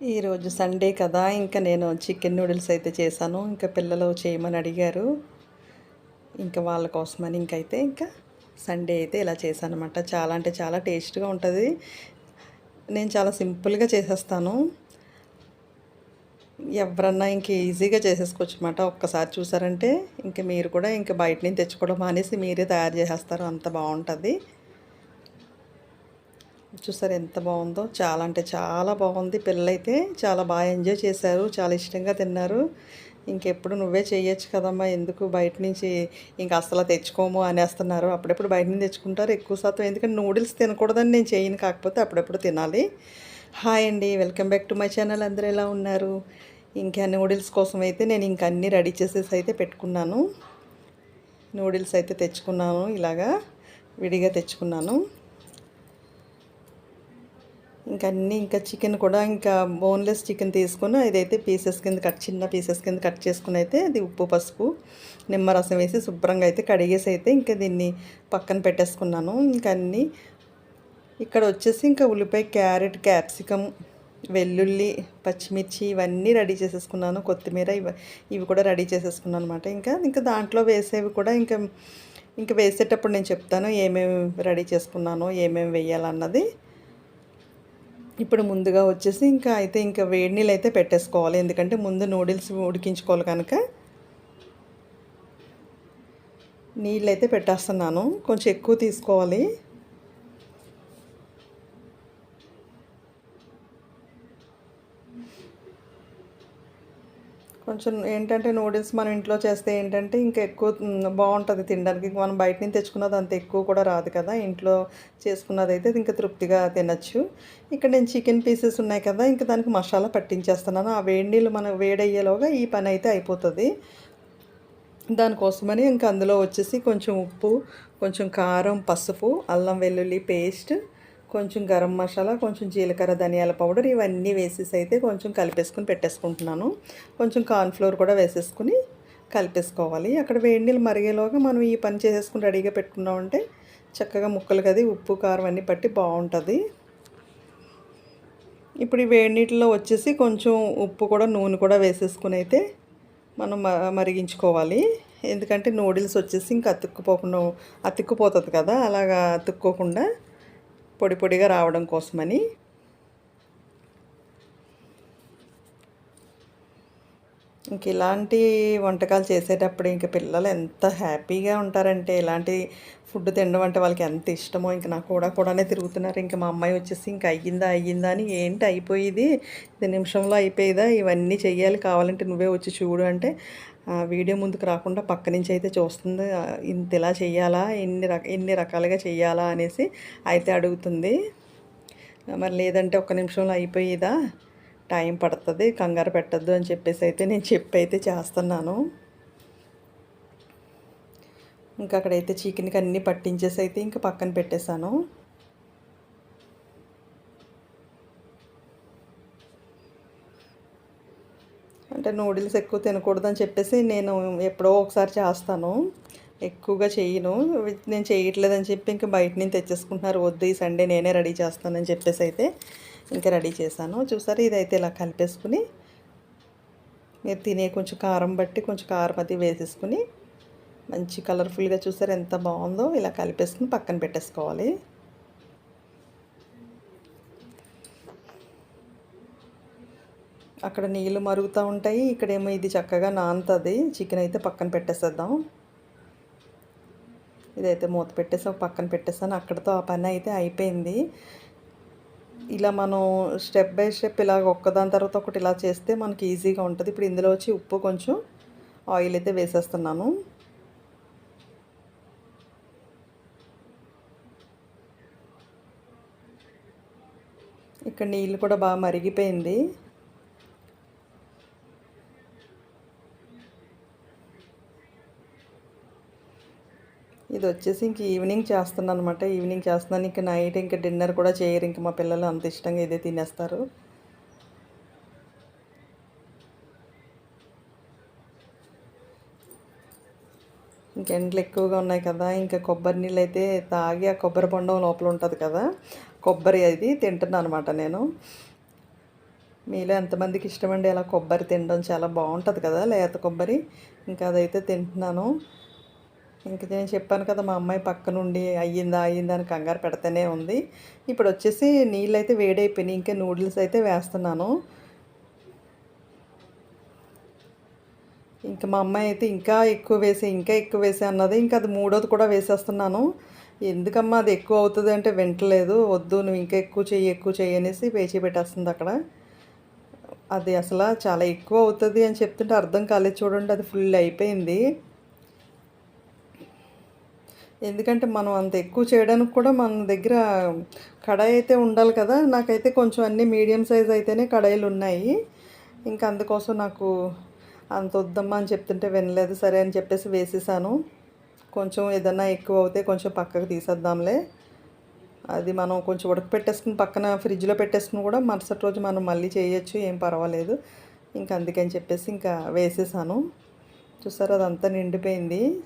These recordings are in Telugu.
ఈరోజు సండే కదా ఇంకా నేను చికెన్ నూడిల్స్ అయితే చేశాను. ఇంకా పిల్లలు చేయమని అడిగారు. ఇంకా వాళ్ళ కోసమని ఇంకైతే ఇంకా సండే అయితే ఇలా చేశాను అనమాట చాలా అంటే చాలా టేస్ట్గా ఉంటుంది. నేను చాలా సింపుల్గా చేసేస్తాను. ఎవరన్నా ఇంక ఈజీగా చేసేసుకోవచ్చు అనమాట ఒక్కసారి చూసారంటే ఇంక మీరు కూడా ఇంక బయట నుంచి తెచ్చుకోవడం మానేసి మీరే తయారు చేసేస్తారు. అంత బాగుంటుంది. చూసారు ఎంత బాగుందో? చాలా అంటే చాలా బాగుంది. పిల్లలైతే చాలా బాగా ఎంజాయ్ చేశారు. చాలా ఇష్టంగా తిన్నారు. ఇంకెప్పుడు నువ్వే చేయొచ్చు కదమ్మా. ఎందుకు బయట నుంచి ఇంకా అసలు తెచ్చుకోము అనేస్తున్నారు. అప్పుడప్పుడు బయట నుంచి తెచ్చుకుంటారు. ఎక్కువ శాతం ఎందుకంటే నూడిల్స్ తినకూడదని నేను చేయను. కాకపోతే అప్పుడెప్పుడు తినాలి. హాయ్ అండి. Welcome back to my channel. అందరూ ఎలా ఉన్నారు? ఇంకా నూడిల్స్ కోసం అయితే నేను ఇంక అన్నీ రెడీ చేసేసి అయితే పెట్టుకున్నాను. నూడిల్స్ అయితే తెచ్చుకున్నాను. ఇలాగా విడిగా తెచ్చుకున్నాను. ఇంకా అన్నీ ఇంకా చికెన్ కూడా ఇంకా బోన్లెస్ చికెన్ తీసుకొని ఇదైతే పీసెస్ కింద కట్ చిన్న పీసెస్ కింద కట్ చేసుకుని అయితే అది ఉప్పు పసుపు నిమ్మరసం వేసి శుభ్రంగా అయితే కడిగేసి అయితే ఇంకా దీన్ని పక్కన పెట్టేసుకున్నాను. ఇంకా అన్నీ ఇక్కడ వచ్చేసి ఇంకా ఉల్లిపాయ క్యారెట్ క్యాప్సికమ్ వెల్లుల్లి పచ్చిమిర్చి ఇవన్నీ రెడీ చేసేసుకున్నాను. కొత్తిమీర ఇవి ఇవి కూడా రెడీ చేసేసుకున్నాను అనమాట ఇంకా ఇంకా దాంట్లో వేసేవి కూడా ఇంకా ఇంకా వేసేటప్పుడు నేను చెప్తాను ఏమేమి రెడీ చేసుకున్నాను ఏమేమి వేయాలన్నది. ఇప్పుడు ముందుగా వచ్చేసి ఇంకా అయితే ఇంకా వేడి నీళ్ళు అయితే పెట్టేసుకోవాలి. ఎందుకంటే ముందు నూడిల్స్ ఉడికించుకోవాలి కనుక. నీళ్ళు అయితే పెట్టేస్తున్నాను. కొంచెం ఎక్కువ తీసుకోవాలి. కొంచెం ఏంటంటే నూడిల్స్ మనం ఇంట్లో చేస్తే ఏంటంటే ఇంకా ఎక్కువ బాగుంటుంది తినడానికి. మనం బయట నుంచి తెచ్చుకున్నది అంత ఎక్కువ కూడా రాదు కదా. ఇంట్లో చేసుకున్నది అయితే ఇంకా తృప్తిగా తినచ్చు. ఇక్కడ నేను చికెన్ పీసెస్ ఉన్నాయి కదా ఇంకా దానికి మసాలా పట్టించేస్తున్నాను. ఆ వేడి నీళ్ళు మనం వేడయ్యేలోగా ఈ పని అయితే అయిపోతుంది. దానికోసమని ఇంకా అందులో వచ్చేసి కొంచెం ఉప్పు కొంచెం కారం పసుపు అల్లం వెల్లుల్లి పేస్ట్ కొంచెం గరం మసాలా కొంచెం జీలకర్ర ధనియాల పౌడర్ ఇవన్నీ వేసేసి అయితే కొంచెం కలిపేసుకుని పెట్టేసుకుంటున్నాను. కొంచెం కార్న్ఫ్లోర్ కూడా వేసేసుకుని కలిపేసుకోవాలి. అక్కడ వేడి నీళ్ళు మరిగేలోగా మనం ఈ పని చేసేసుకుని రెడీగా పెట్టుకున్నామంటే చక్కగా ముక్కలు కది ఉప్పు కారం అన్నీ పట్టి బాగుంటుంది. ఇప్పుడు ఈ వేడి నీటిలో వచ్చేసి కొంచెం ఉప్పు కూడా నూనె కూడా వేసేసుకుని అయితే మనం మరిగించుకోవాలి. ఎందుకంటే నూడిల్స్ వచ్చేసి ఇంకా అతుక్కుపోకుండా అతుక్కుపోతుంది కదా అలాగా అతుక్కోకుండా పొడి పొడిగా రావడం కోసమని. ఇంక ఇలాంటి వంటకాలు చేసేటప్పుడు ఇంక పిల్లలు ఎంత హ్యాపీగా ఉంటారంటే ఇలాంటి ఫుడ్ తినడం అంటే వాళ్ళకి ఎంత ఇష్టమో ఇంక నాకు కూడా కూడానే తిరుగుతున్నారు. ఇంకా మా అమ్మాయి వచ్చేసి ఇంక అయ్యిందా అయ్యిందా అని ఏంటి అయిపోయేది? ఇది నిమిషంలో అయిపోయేదా? ఇవన్నీ చెయ్యాలి కావాలంటే నువ్వే వచ్చి చూడు అంటే వీడియో ముందుకు రాకుండా పక్క నుంచి అయితే చూస్తుంది ఇంత ఇలా చేయాలా ఎన్ని రక ఎన్ని రకాలుగా చేయాలా అనేసి అయితే అడుగుతుంది. మరి లేదంటే ఒక్క నిమిషంలో అయిపోయేదా? టైం పడుతుంది కంగారు పెట్టద్దు అని చెప్పేసి అయితే నేను చెప్పి అయితే చేస్తున్నాను. ఇంకా అక్కడైతే చికెన్కి అన్నీ పట్టించేసి అయితే ఇంకా పక్కన పెట్టేశాను. అంటే నూడిల్స్ ఎక్కువ తినకూడదని చెప్పేసి నేను ఎప్పుడో ఒకసారి చేస్తాను. ఎక్కువగా చేయను. నేను చేయట్లేదని చెప్పి ఇంకా బయట నుంచి తెచ్చేసుకుంటున్నారు. వద్దు ఈ సండే నేనే రెడీ చేస్తానని చెప్పేసి అయితే ఇంకా రెడీ చేశాను. చూసారు? ఇదైతే ఇలా కలిపేసుకుని మీరు తినే కొంచెం కారం బట్టి కొంచెం కారం అది వేసేసుకుని మంచి కలర్ఫుల్గా చూసారు? ఎంత బాగుందో. ఇలా కలిపేసుకుని పక్కన పెట్టేసుకోవాలి. అక్కడ నీళ్ళు మరుగుతూ ఉంటాయి. ఇక్కడేమో ఇది చక్కగా నానుతుంది చికెన్ అయితే పక్కన పెట్టేసేద్దాం. ఇదైతే మూత పెట్టేసి పక్కన పెట్టేసాను. అక్కడతో ఆ పని అయితే అయిపోయింది. ఇలా మనం స్టెప్ బై స్టెప్ ఇలా ఒక్కదాని తర్వాత ఒకటి ఇలా చేస్తే మనకి ఈజీగా ఉంటుంది. ఇప్పుడు ఇందులో వచ్చి ఉప్పు కొంచెం ఆయిల్ అయితే వేసేస్తున్నాను. ఇక్కడ నీళ్ళు కూడా బాగా మరిగిపోయింది. వచ్చేసి ఇంక ఈవినింగ్ చేస్తున్నాను అనమాట ఈవినింగ్ చేస్తున్నాను ఇంక నైట్ ఇంకా డిన్నర్ కూడా చేయరు. ఇంక మా పిల్లలు అంత ఇష్టంగా ఇదే తినేస్తారు. ఇంకెండ్లు ఎక్కువగా ఉన్నాయి కదా ఇంకా కొబ్బరి నీళ్ళు అయితే తాగి ఆ కొబ్బరి బొండం లోపల ఉంటుంది కదా కొబ్బరి అది తింటున్నాను అనమాట నేను. మీలో ఎంతమందికి ఇష్టమండి అలా కొబ్బరి తినడం? చాలా బాగుంటుంది కదా లేత కొబ్బరి. ఇంకా అదైతే తింటున్నాను. ఇంక నేను చెప్పాను కదా మా అమ్మాయి పక్క నుండి అయ్యిందా అయ్యిందా అని కంగారు పెడతానే ఉంది. ఇప్పుడు వచ్చేసి నీళ్ళు అయితే వేడైపోయినాయి ఇంకా నూడిల్స్ అయితే వేస్తున్నాను. ఇంకా మా అమ్మాయి అయితే ఇంకా ఎక్కువ వేసి ఇంకా ఎక్కువ వేసి అన్నది ఇంకా అది మూడోది కూడా వేసేస్తున్నాను. ఎందుకమ్మా అది ఎక్కువ అవుతుంది అంటే వింటలేదు వద్దు నువ్వు ఇంకా ఎక్కువ చెయ్యి ఎక్కువ చెయ్యి అనేసి వేచి పెట్టేస్తుంది అక్కడ. అది అసలు చాలా ఎక్కువ అవుతుంది అని చెప్తుంటే అర్థం కాలేదు చూడండి అది ఫుల్ అయిపోయింది. ఎందుకంటే మనం అంత ఎక్కువ చేయడానికి కూడా మన దగ్గర కడాయి అయితే ఉండాలి కదా. నాకైతే కొంచెం అన్ని మీడియం సైజ్ అయితేనే కడాయిలు ఉన్నాయి. ఇంకా అందుకోసం నాకు అంత వద్దమ్మా అని చెప్తుంటే వినలేదు. సరే అని చెప్పేసి వేసేసాను. కొంచెం ఏదన్నా ఎక్కువ అవుతే కొంచెం పక్కకు తీసేద్దాంలే. అది మనం కొంచెం ఉడకపెట్టేసుకుని పక్కన ఫ్రిడ్జ్లో పెట్టేసుకుని కూడా మరుసటి రోజు మనం మళ్ళీ చేయొచ్చు ఏం పర్వాలేదు. ఇంకా అందుకని చెప్పేసి ఇంకా వేసేసాను. చూసారు అదంతా నిండిపోయింది.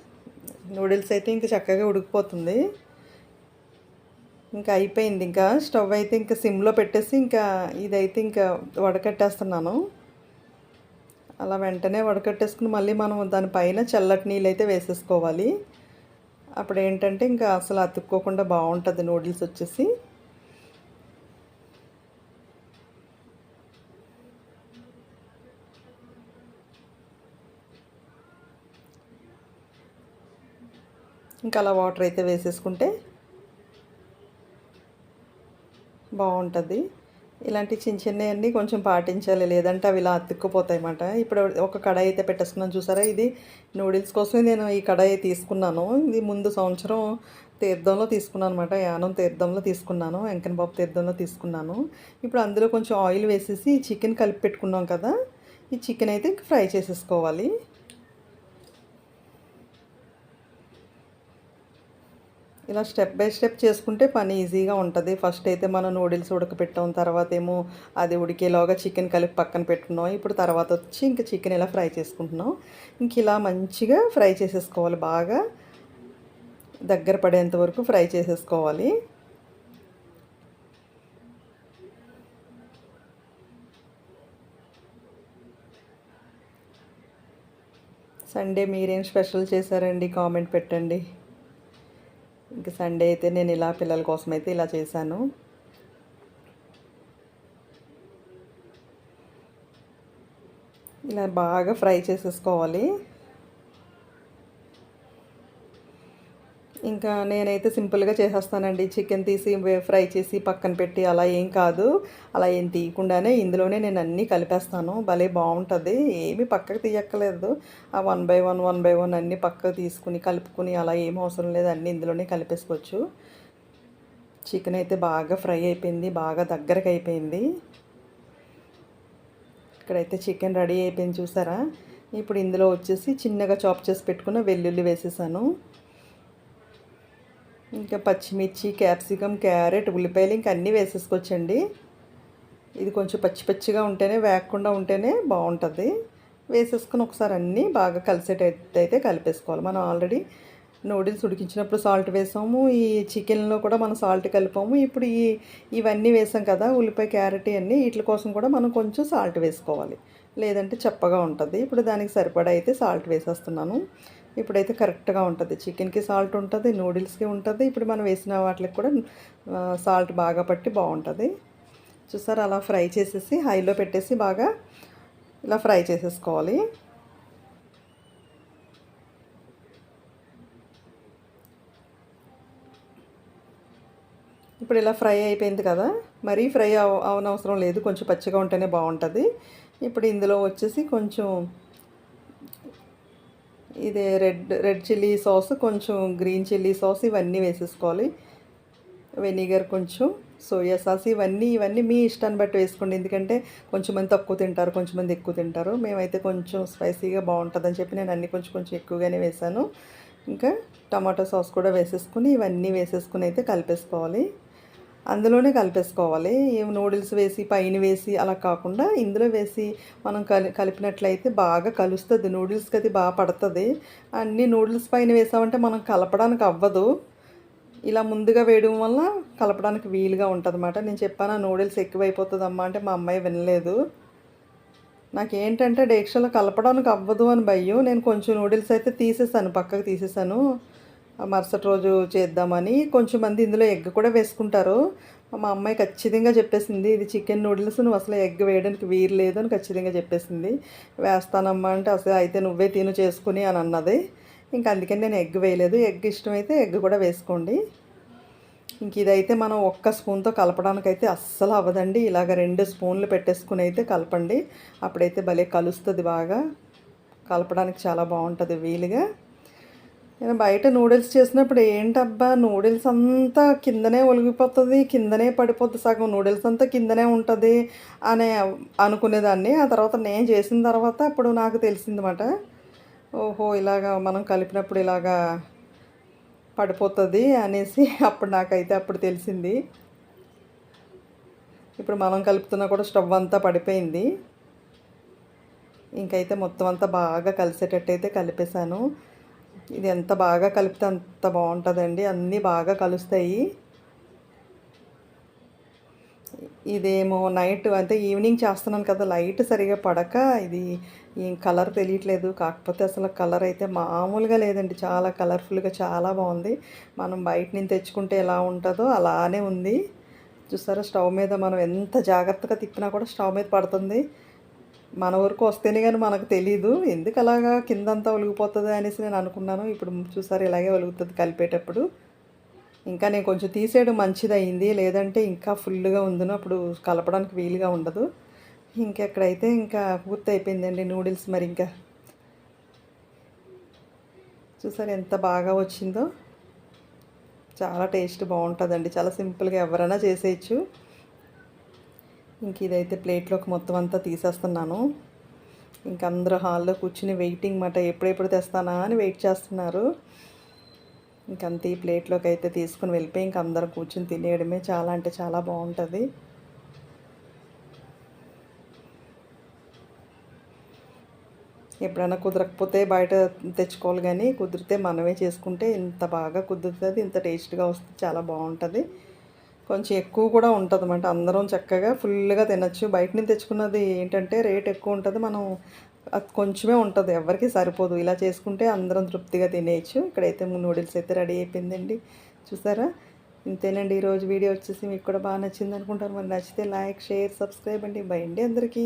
నూడిల్స్ అయితే ఇంకా చక్కగా ఉడికిపోతుంది. ఇంకా అయిపోయింది. ఇంకా స్టవ్ అయితే ఇంకా సిమ్లో పెట్టేసి ఇంకా ఇదైతే ఇంకా వడకట్టేస్తున్నాను. అలా వెంటనే వడకట్టేసుకుని మళ్ళీ మనం దానిపైన చల్లటి నీళ్ళు అయితే వేసేసుకోవాలి. అప్పుడు ఏంటంటే ఇంకా అసలు అతుక్కోకుండా బాగుంటుంది నూడిల్స్ వచ్చేసి. ఇంకా అలా వాటర్ అయితే వేసేసుకుంటే బాగుంటుంది. ఇలాంటి చిన్న చిన్నవన్నీ కొంచెం పాటించాలి లేదంటే అవి ఇలా అతుక్కుపోతాయి అన్నమాట. ఇప్పుడు ఒక కడాయి అయితే పెట్టేసుకున్నాను చూసారా? ఇది నూడిల్స్ కోసమే నేను ఈ కడాయి తీసుకున్నాను. ఇది ముందు సంవత్సరం తీర్థంలో తీసుకున్నాను అనమాట యానం తీర్థంలో తీసుకున్నాను వెంకనబాబు తీర్థంలో తీసుకున్నాను. ఇప్పుడు అందులో కొంచెం ఆయిల్ వేసేసి చికెన్ కలిపి పెట్టుకున్నాం కదా ఈ చికెన్ అయితే ఫ్రై చేసేసుకోవాలి. ఇలా స్టెప్ బై స్టెప్ చేసుకుంటే పని ఈజీగా ఉంటుంది. ఫస్ట్ అయితే మనం నూడిల్స్ ఉడకపెట్టాం తర్వాత ఏమో అది ఉడికేలాగా చికెన్ కలిపి పక్కన పెట్టుకున్నాం. ఇప్పుడు తర్వాత వచ్చి ఇంకా చికెన్ ఇలా ఫ్రై చేసుకుంటున్నాం. ఇంక ఇలా మంచిగా ఫ్రై చేసేసుకోవాలి. బాగా దగ్గర పడేంత వరకు ఫ్రై చేసేసుకోవాలి. సండే మీరేం స్పెషల్ చేశారండి? కామెంట్ పెట్టండి. ఇంకా సండే అయితే నేను ఇలా పిల్లల కోసం అయితే ఇలా చేశాను. ఇలా బాగా ఫ్రై చేసేసుకోవాలి. ఇంకా నేనైతే సింపుల్గా చేసేస్తానండి. చికెన్ తీసి ఫ్రై చేసి పక్కన పెట్టి అలా ఏం కాదు. అలా ఏం తీయకుండానే ఇందులోనే నేను అన్నీ కలిపేస్తాను. భలే బాగుంటుంది ఏమీ పక్కకు తీయక్కలేదు ఆ one by one one by one అన్నీ పక్కకు తీసుకుని కలుపుకుని అలా ఏం అవసరం లేదు. అన్నీ ఇందులోనే కలిపేసుకోవచ్చు. చికెన్ అయితే బాగా ఫ్రై అయిపోయింది. బాగా దగ్గరకు అయిపోయింది. ఇక్కడైతే చికెన్ రెడీ అయిపోయింది చూసారా? ఇప్పుడు ఇందులో వచ్చేసి చిన్నగా చాప్ చేసి పెట్టుకున్న వెల్లుల్లి వేసేసాను. ఇంకా పచ్చిమిర్చి క్యాప్సికమ్ క్యారెట్ ఉల్లిపాయలు ఇంకా అన్నీ వేసేసుకోవచ్చండి. ఇది కొంచెం పచ్చి పచ్చిగా ఉంటేనే వేగకుండా ఉంటేనే బాగుంటుంది. వేసేసుకుని ఒకసారి అన్నీ బాగా కలిసేటైతే అయితే కలిపేసుకోవాలి. మనం ఆల్రెడీ నూడిల్స్ ఉడికించినప్పుడు సాల్ట్ వేసాము ఈ చికెన్లో కూడా మనం సాల్ట్ కలిపాము. ఇప్పుడు ఈ ఇవన్నీ వేసాం కదా ఉల్లిపాయ క్యారెట్ అన్నీ వీటి కోసం కూడా మనం కొంచెం సాల్ట్ వేసుకోవాలి. లేదంటే చప్పగా ఉంటుంది. ఇప్పుడు దానికి సరిపడా అయితే సాల్ట్ వేసేస్తున్నాను. ఇప్పుడైతే కరెక్ట్గా ఉంటుంది. చికెన్కి సాల్ట్ ఉంటుంది నూడిల్స్కి ఉంటుంది. ఇప్పుడు మనం వేసిన వాటికి కూడా సాల్ట్ బాగా పట్టి బాగుంటుంది. చూసారు? అలా ఫ్రై చేసేసి హైలో పెట్టేసి బాగా ఇలా ఫ్రై చేసేసుకోవాలి. ఇప్పుడు ఇలా ఫ్రై అయిపోయింది కదా? మరీ ఫ్రై అవ అవనవసరం లేదు. కొంచెం పచ్చిగా ఉంటేనే బాగుంటుంది. ఇప్పుడు ఇందులో వచ్చేసి కొంచెం ఇది రెడ్ రెడ్ చిల్లీ సాస్ కొంచెం గ్రీన్ చిల్లీ సాస్ ఇవన్నీ వేసేసుకోవాలి. వెనిగర్ కొంచెం సోయా సాస్ ఇవన్నీ ఇవన్నీ మీ ఇష్టాన్ని బట్టి వేసుకోండి. ఎందుకంటే కొంచెం మంది తక్కువ తింటారు కొంచెం మంది ఎక్కువ తింటారు. మేమైతే కొంచెం స్పైసీగా బాగుంటుందని చెప్పి నేను అన్నీ కొంచెం కొంచెం ఎక్కువగానే వేసాను. ఇంకా టమాటో సాస్ కూడా వేసేసుకుని ఇవన్నీ వేసేసుకుని అయితే కలిపేసుకోవాలి. అందులోనే కలిపేసుకోవాలి. నూడిల్స్ వేసి పైన వేసి అలా కాకుండా ఇందులో వేసి మనం కలి కలిపినట్లయితే బాగా కలుస్తుంది. నూడిల్స్కి అది బాగా పడుతుంది. అన్ని నూడిల్స్ పైన వేసామంటే మనం కలపడానికి అవ్వదు. ఇలా ముందుగా వేయడం వల్ల కలపడానికి వీలుగా ఉంటుంది నేను చెప్పాను నూడిల్స్ ఎక్కువైపోతుందమ్మా అంటే మా అమ్మాయి వినలేదు. నాకేంటంటే డేక్షలో కలపడానికి అవ్వదు అని భయం. నేను కొంచెం నూడిల్స్ అయితే తీసేసాను పక్కకు తీసేసాను. మరుసటి రోజు చేద్దామని కొంచెం మంది ఇందులో ఎగ్ కూడా వేసుకుంటారు. మా అమ్మాయి ఖచ్చితంగా చెప్పేసింది ఇది చికెన్ నూడిల్స్ నువ్వు అసలు ఎగ్ వేయడానికి వీలు లేదు అని ఖచ్చితంగా చెప్పేసింది. వేస్తానమ్మా అంటే అసలు అయితే నువ్వే తిను చేసుకుని అని అన్నది. ఇంకా అందుకని నేను ఎగ్ వేయలేదు. ఎగ్ ఇష్టమైతే ఎగ్ కూడా వేసుకోండి. ఇంక ఇదైతే మనం ఒక్క స్పూన్తో కలపడానికి అయితే అస్సలు అవ్వదండి. ఇలాగ రెండు స్పూన్లు పెట్టేసుకుని అయితే కలపండి. అప్పుడైతే భలే కలుస్తుంది బాగా. కలపడానికి చాలా బాగుంటుంది వీలుగా. నేను బయట నూడిల్స్ చేసినప్పుడు ఏంటబ్బా నూడిల్స్ అంతా కిందనే ఒలిగిపోతుంది కిందనే పడిపోతుంది సగం నూడిల్స్ అంతా కిందనే ఉంటుంది అనే అనుకునేదాన్ని. ఆ తర్వాత నేను చేసిన తర్వాత అప్పుడు నాకు తెలిసిందన్నమాట. ఓహో ఇలాగా మనం కలిపినప్పుడు ఇలాగా పడిపోతుంది అనేసి అప్పుడు నాకైతే అప్పుడు తెలిసింది. ఇప్పుడు మనం కలుపుతున్నా కూడా స్టవ్ అంతా పడిపోయింది. ఇంకైతే మొత్తం అంతా బాగా కలిసేటట్టు అయితే కలిపేశాను. ఇది ఎంత బాగా కలిపితే అంత బాగుంటుందండి. అన్నీ బాగా కలుస్తాయి. ఇదేమో నైట్ అంటే ఈవినింగ్ చేస్తున్నాను కదా లైట్ సరిగా పడక. ఇది ఏం కలర్ తెలియట్లేదు. కాకపోతే అసలు కలర్ అయితే మామూలుగా లేదండి. చాలా కలర్ఫుల్గా చాలా బాగుంది. మనం బయట నుంచి తెచ్చుకుంటే ఎలా ఉంటుందో అలానే ఉంది. చూసారా? స్టవ్ మీద మనం ఎంత జాగ్రత్తగా తిప్పినా కూడా స్టవ్ మీద పడుతుంది. మన వరకు వస్తేనే కానీ మనకు తెలీదు. ఎందుకు అలాగా కిందంతా ఒలిగిపోతుంది అనేసి నేను అనుకున్నాను. ఇప్పుడు చూసారు ఇలాగే ఒలుగుతుంది కలిపేటప్పుడు. ఇంకా నేను కొంచెం తీసేయడం మంచిది అయింది లేదంటే ఇంకా ఫుల్గా ఉందను. అప్పుడు కలపడానికి వీలుగా ఉండదు. ఇంకెక్కడైతే ఇంకా పూర్తి అయిపోయిందండి నూడిల్స్ మరి ఇంకా. చూసారు ఎంత బాగా వచ్చిందో. చాలా టేస్ట్ బాగుంటుందండి. చాలా సింపుల్గా ఎవరైనా చేసేయచ్చు. ఇంక ఇదైతే ప్లేట్లోకి మొత్తం అంతా తీసేస్తున్నాను. ఇంక అందరూ హాల్లో కూర్చుని వెయిటింగ్ మాట ఎప్పుడెప్పుడు తెస్తానా అని వెయిట్ చేస్తున్నారు. ఇంకంత ఈ ప్లేట్లోకి అయితే తీసుకుని వెళ్ళిపోయి ఇంక అందరం కూర్చుని తినేయడమే చాలా అంటే చాలా బాగుంటుంది. ఎప్పుడైనా కుదరకపోతే బయట తెచ్చుకోవాలి కానీ కుదిరితే మనమే చేసుకుంటే ఇంత బాగా కుదురుతుంది ఇంత టేస్ట్గా వస్తుంది చాలా బాగుంటుంది. కొంచెం ఎక్కువ కూడా ఉంటుంది అన్నమాట అందరం చక్కగా ఫుల్గా తినచ్చు. బయట నుంచి తెచ్చుకున్నది ఏంటంటే రేట్ ఎక్కువ ఉంటుంది. మనం అది కొంచెమే ఉంటుంది. ఎవరికి సరిపోదు. ఇలా చేసుకుంటే అందరం తృప్తిగా తినేయచ్చు. ఇక్కడైతే నూడిల్స్ అయితే రెడీ అయిపోయిందండి. చూసారా? ఇంతేనండి. ఈరోజు వీడియో వచ్చేసి మీకు కూడా బాగా నచ్చింది అనుకుంటారు మరి నచ్చితే లైక్ షేర్ సబ్స్క్రైబ్ అండి. బై అండి అందరికీ.